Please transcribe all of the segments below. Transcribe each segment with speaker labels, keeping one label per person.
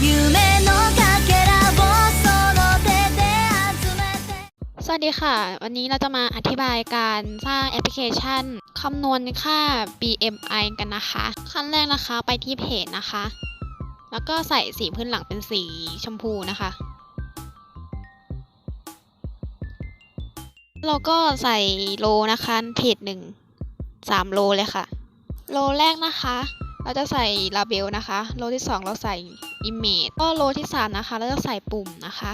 Speaker 1: สวัสดีค่ะ วันนี้เราจะมาอธิบายการสร้างแอปพลิเคชันคำนวณค่า BMI กันนะคะ ขั้นแรกนะคะไปที่เพจนะคะ แล้วก็ใส่สีพื้นหลังเป็นสีชมพูนะคะ เราก็ใส่โลนะคะเพจหนึ่งสามโลเลยค่ะ โลแรกนะคะ เราจะใส่ลาเบลนะคะ โลที่สองเราใส่ image ก็โลที่สามนะคะ เราจะใส่ปุ่มนะคะ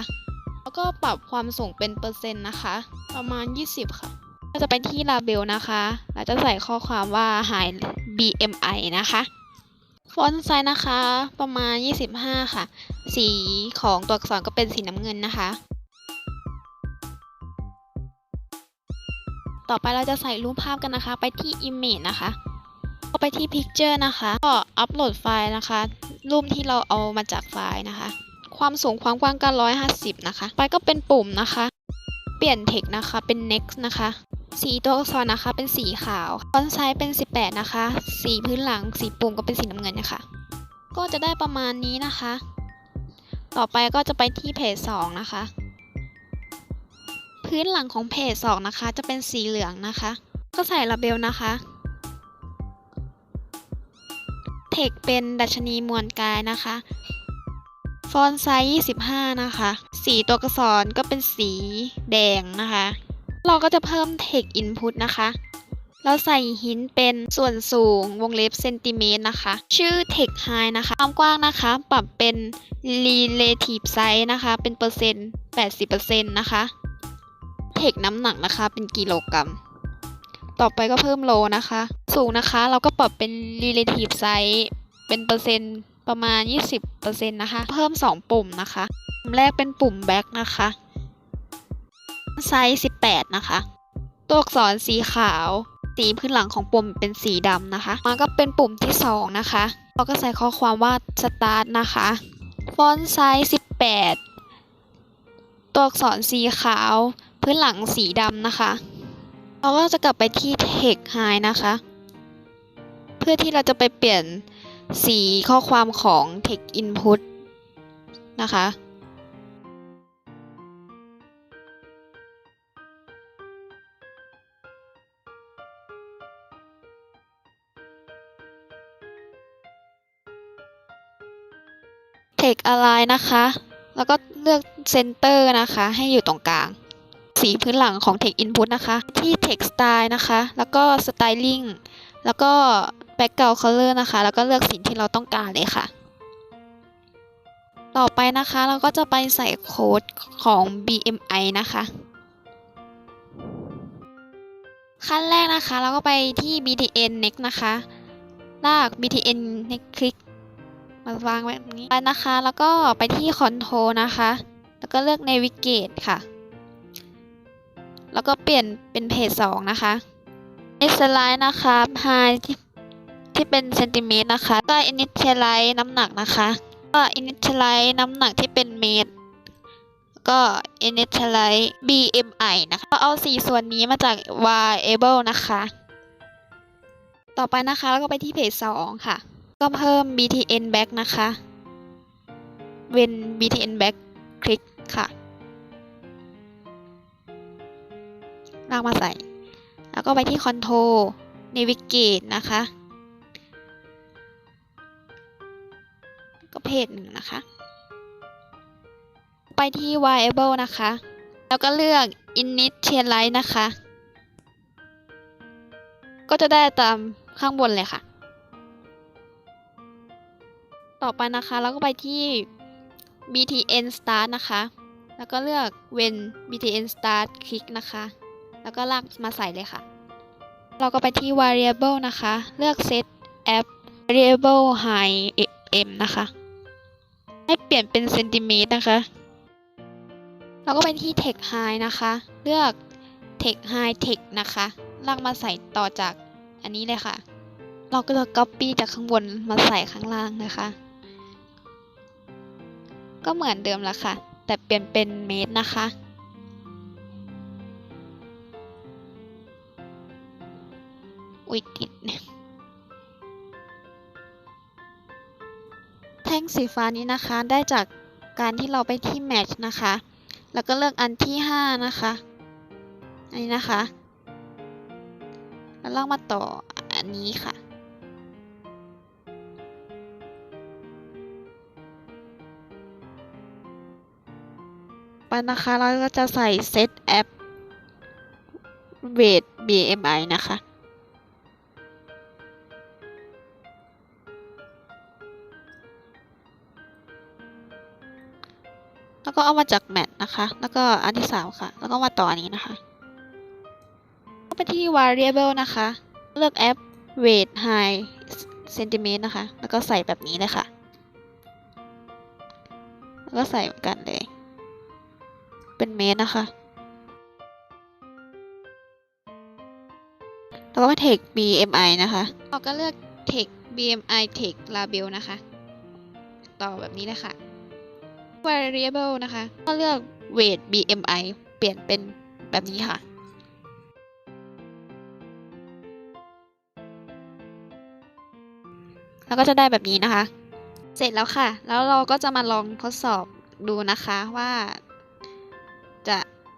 Speaker 1: แล้วก็ปรับความสูงเป็นเปอร์เซ็นต์นะคะ ประมาณ 20 ค่ะก็จะไปที่ลาเบลนะคะเราจะใส่ข้อความว่า high BMI นะคะฟอนต์ไซส์นะคะ ประมาณ 25 ค่ะ สีของตัวอักษรก็เป็นสีน้ำเงินนะคะ ต่อไปเราจะใส่รูปภาพกันนะคะ ไปที่ Image นะคะ ก็ไปที่ Picture นะคะ ก็อัปโหลดไฟล์นะคะ รูปที่เราเอามาจากไฟล์นะคะ ความสูงความกว้างก็150 นะคะ ไปก็เป็นปุ่มนะคะ เปลี่ยน text นะคะเป็น next นะคะสีตัวอักษรนะคะเป็นสีขาว ฟอนต์ไซส์เป็น 18 นะคะ สีพื้นหลัง สีปุ่มก็เป็นสีน้ำเงินนะคะก็จะได้ประมาณนี้นะคะ ต่อไปก็จะไปที่เพจ2นะคะ พื้นหลังของเพจ2นะคะ จะเป็นสีเหลืองนะคะ ก็ใส่ลาเบลนะคะ เทคเป็นดัชนีมวลกายนะคะ ฟอนต์ไซส์25 นะคะ สีตัวอักษรก็เป็นสีแดงนะคะ เราก็จะเพิ่ม text input นะคะ เราใส่หินเป็นส่วนสูงวงเล็บเซนติเมตรนะคะ ชื่อ text high นะคะ ความกว้างนะคะ ปรับเป็น relative size นะคะ เป็นเปอร์เซ็นต์ 80%นะคะ t e x น้ำหนักนะคะ เป็นกิโลกรัม ต่อไปก็เพิ่มโลนะคะ สูงนะคะเราก็ปรับเป็น relative size เป็นเปอร์เซ็นต์ประมาณ 20%นะคะ เพิ่ม 2 ปุ่มนะคะ ปุ่มแรกเป็นปุ่ม back นะคะ ไซส์ 18 นะคะ ตัวอักษรสีขาว สีพื้นหลังของปุ่มเป็นสีดำนะคะ มันก็เป็นปุ่มที่ 2 นะคะ เราก็ใส่ข้อความว่า start นะคะ ฟอนต์ไซส์ 18 ตัวอักษรสีขาว พื้นหลังสีดำนะคะ เราก็จะกลับไปที่ text high นะคะ เพื่อที่เราจะไปเปลี่ยนสีข้อความของ text input นะคะ text align นะคะ แล้วก็เลือก center นะคะ ให้อยู่ตรงกลาง สีพื้นหลังของ text input นะคะ ที่ text style นะคะ แล้วก็ styling แล้วก็ background color นะคะ แล้วก็เลือกสีที่เราต้องการเลยค่ะ ต่อไปนะคะเราก็จะไปใส่โค้ดของ BMI นะคะ ขั้นแรกนะคะ เราก็ไปที่ btn next นะคะ ลาก btn next คลิกมาวางไว้ตรงนี้ไปนะคะ แล้วก็ไปที่ control นะคะ แล้วก็เลือก navigate ค่ะ แล้วก็เปลี่ยนเป็นเพจ2นะคะ initialize นะคะ high ที่ที่เป็นเซนติเมตรนะคะก็ initialize น้ำหนักนะคะ ก็ initialize น้ำหนักที่เป็นเมตร ก็ initialize BMI นะคะก็เอาสี่ส่วนนี้มาจาก variable นะคะ ต่อไปนะคะแล้วก็ไปที่เพจ2ค่ะ ก็เพิ่ม btn back นะคะ เว้น btn back คลิกค่ะากมาใส่ แล้วก็ไปที่ control navigate นะคะ ก็เพจหนึ่งนะคะ ไปที่ variable นะคะ แล้วก็เลือก initialize นะคะ ก็จะได้ตามข้างบนเลยค่ะ ต่อไปนะคะเราก็ไปที่ btn start นะคะ แล้วก็เลือก when btn start คลิกนะคะ แล้วก็ลากมาใส่เลยค่ะ เราก็ไปที่ variable นะคะ เลือก set app variable high m นะคะ ให้เปลี่ยนเป็นเซนติเมตรนะคะ เราก็ไปที่ text high นะคะ เลือก text high text นะคะลากมาใส่ต่อจากอันนี้เลยค่ะ เราก็จะ copy จากข้างบนมาใส่ข้างล่างนะคะ ก็เหมือนเดิมแล้วค่ะ แต่เปลี่ยนเป็นเมตรนะคะ อุ๊ยติดแท่งสีฟ้านี้นะคะได้จากการที่เราไปที่ Match นะคะ แล้วก็เลือกอันที่ 5 นะคะ อันนี้นะคะ แล้วเรามาต่ออันนี้ค่ะ ไปนะคะเราก็จะใส่เซตแอป weight BMI นะคะ แล้วก็เอามาจากแมทนะคะ แล้วก็อันที่สามค่ะ แล้วก็มาต่ออันนี้นะคะก็ไปที่ variable นะคะ เลือกแอป weight high centimeter นะคะ แล้วก็ใส่แบบนี้เลยค่ะ แล้วก็ใส่เหมือนกันเลย เป็นเมตรนะคะ แล้วก็มา take BMI นะคะ เราก็เลือก take BMI take label นะคะ ต่อแบบนี้เลยค่ะ variable นะคะ ก็เลือก weight BMI เปลี่ยนเป็นแบบนี้ค่ะ แล้วก็จะได้แบบนี้นะคะ เสร็จแล้วค่ะ แล้วเราก็จะมาลองทดสอบดูนะคะว่า จะ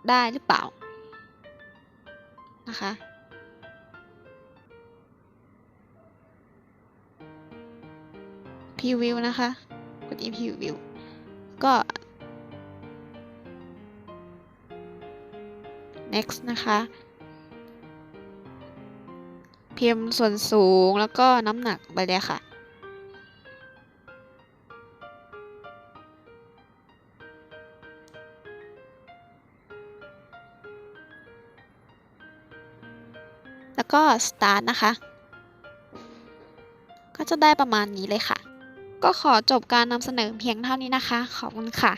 Speaker 1: ได้หรือเปล่า นะคะ preview นะคะ กด preview ก็ next นะคะ พิมพ์ส่วนสูงแล้วก็น้ำหนักไปเลยค่ะแล้วก็ start นะคะ ก็จะได้ประมาณนี้เลยค่ะ ก็ขอจบการนำเสนอเพียงเท่านี้นะคะ ขอบคุณค่ะ